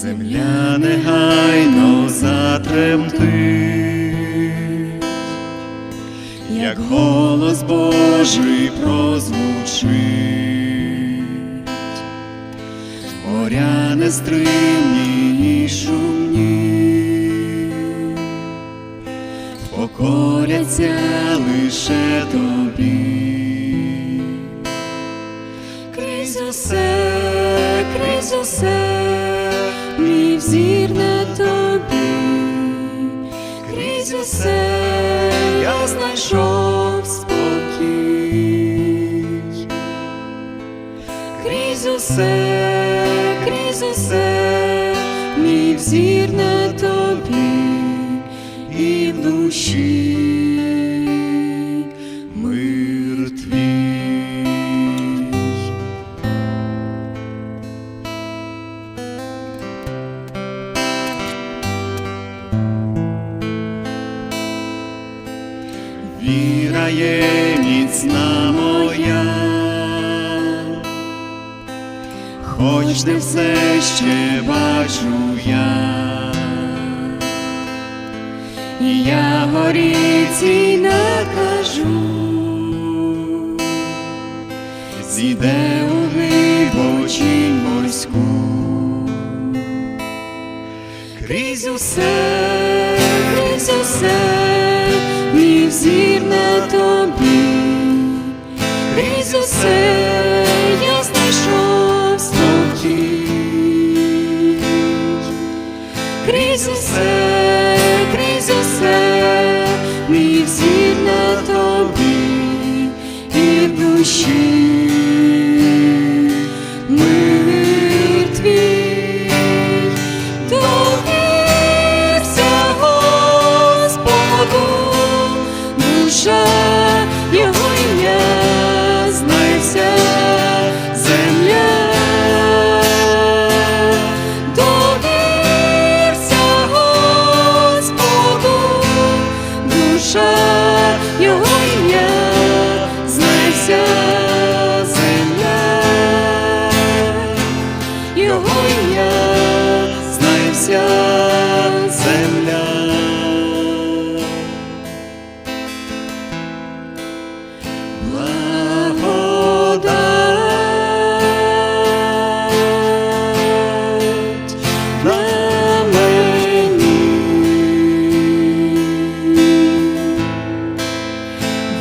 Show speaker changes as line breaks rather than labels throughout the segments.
земля негайно затремтить, як голос Божий прозвучить, моря нестримні і шумні, покоряться лише тобі. Крізь усе, крізь усе мій взір на тобі, крізь усе я знайшов спокій, крізь усе, крізь усе, мій взір на тобі. І в душі Є міцна моя, хоч не все ще бачу я, і я горіці накажу, зійде у глибочінь морську, крізь усе, крізь усе, мій крізь усе, крізь усе, мій взір на тобі і в душі.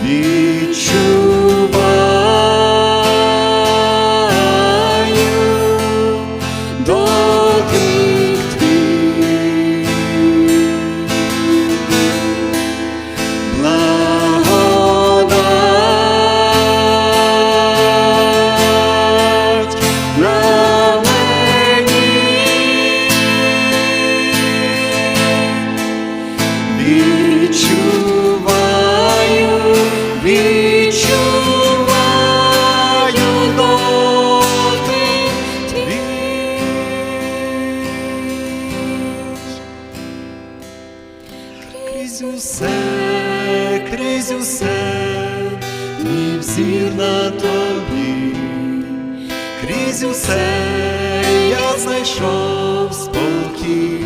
Мені Крізь усе, крізь усе, мій взір на тобі, крізь усе я знайшов спокій,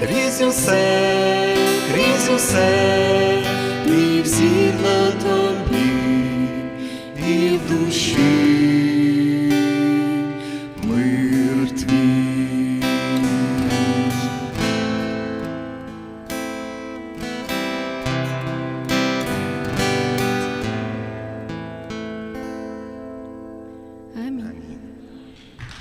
крізь усе, крізь усе, мій взір на тобі і в душі.